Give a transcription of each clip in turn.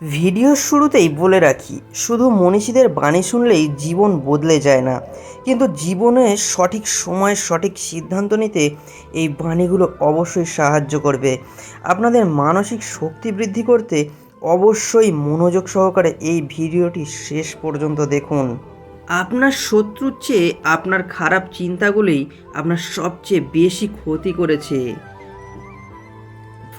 ভিডিওর শুরুতেই বলে রাখি, শুধু মনীষীদের বাণী শুনলেই জীবন বদলে যায় না। কিন্তু জীবনে সঠিক সময়ে, সঠিক সিদ্ধান্ত নিতে এই বাণীগুলো অবশ্যই সাহায্য করবে। আপনাদের মানসিক শক্তি বৃদ্ধি করতে অবশ্যই মনোযোগ সহকারে এই ভিডিওটি শেষ পর্যন্ত দেখুন। আপনার শত্রুর চেয়ে আপনার খারাপ চিন্তাগুলোই আপনার সবচেয়ে বেশি ক্ষতি করেছে।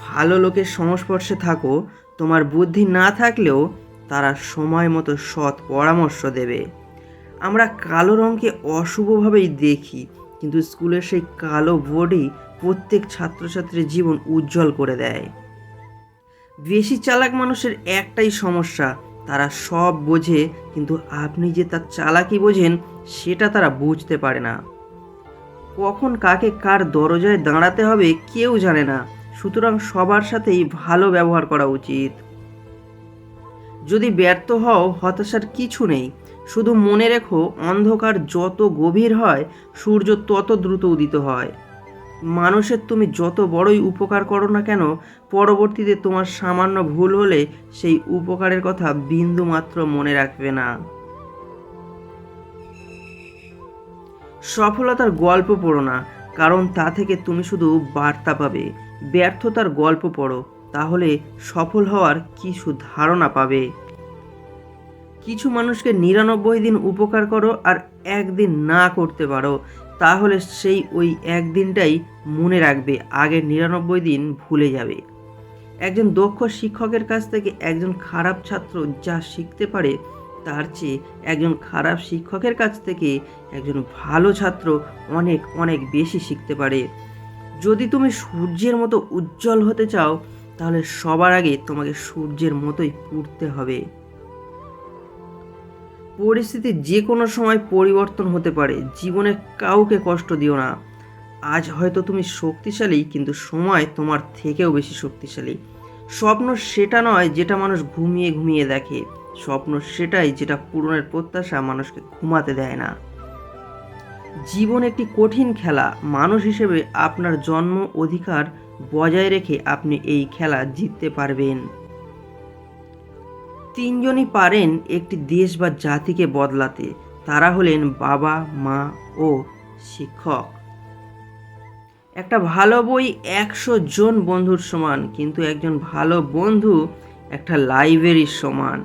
ভালো লোকের সংস্পর্শে থাকো তোমার বুদ্ধি না থাকলেও তারা সময় মতো সৎ পরামর্শ দেবে। আমরা কালো রঙকে অশুভভাবেই দেখি, কিন্তু স্কুলের সেই কালো বোর্ডই প্রত্যেক ছাত্রছাত্রীর জীবন উজ্জ্বল করে দেয়। বেশি চালাক মানুষের একটাই সমস্যা, তারা সব বোঝে, কিন্তু আপনি যে তার চালাকি বোঝেন, সেটা তারা বুঝতে পারে না। কখন কাকে কার দরজায় দাঁড়াতে হবে কেউ জানে না। সুতরাং সবার সাথেই ভালো ব্যবহার করা উচিত। যদি ব্যর্থ হও, হতাশার কিছু নেই। শুধু মনে রেখো, অন্ধকার যত গভীর হয়, সূর্য তত দ্রুত উদিত হয়। মানুষের তুমি যত বড়ই উপকার করো না কেন, পরবর্তীতে তোমার সামান্য ভুল হলে সেই উপকারের কথা বিন্দু মাত্র মনে রাখবে না। সফলতার গল্প পড়ো না, কারণ তা থেকে তুমি শুধু বার্তা পাবে। ব্যর্থতার গল্প পড়ো, তাহলে সফল হওয়ার কিছু ধারণা পাবে। কিছু মানুষকে নিরানব্বই দিন উপকার করো আর একদিন না করতে পারো, তাহলে সেই ওই একদিনটাই মনে রাখবে আগের নিরানব্বই দিন ভুলে যাবে। একজন দক্ষ শিক্ষকের কাছ থেকে একজন খারাপ ছাত্র যা শিখতে পারে, তার চেয়ে একজন খারাপ শিক্ষকের কাছ থেকে একজন ভালো ছাত্র অনেক অনেক বেশি শিখতে পারে। যদি তুমি সূর্যের মতো উজ্জ্বল হতে চাও, তাহলে সবার আগে তোমাকে সূর্যের মতোই পুড়তে হবে। পরিস্থিতি যে কোনো সময় পরিবর্তন হতে পারে। জীবনে কাউকে কষ্ট দিও না। আজ হয়তো তুমি শক্তিশালী, কিন্তু সময় তোমার থেকেও বেশি শক্তিশালী। স্বপ্ন সেটা নয় যেটা মানুষ ঘুমিয়ে ঘুমিয়ে দেখে। স্বপ্ন সেটাই যেটা পূরণের প্রত্যাশা মানুষকে ঘুমাতে দেয় না। জীবন একটি কঠিন খেলা। মানুষ হিসেবে আপনার জন্ম অধিকার বজায় রেখে আপনি এই খেলা জিততে পারবেন। তিনজনই পারেন একটি দেশ বা জাতিকে বদলাতে। তারা হলেন বাবা, মা ও শিক্ষক। একটা ভালো বই একশো জন বন্ধুর সমান, কিন্তু একজন ভালো বন্ধু একটা লাইব্রেরির সমান।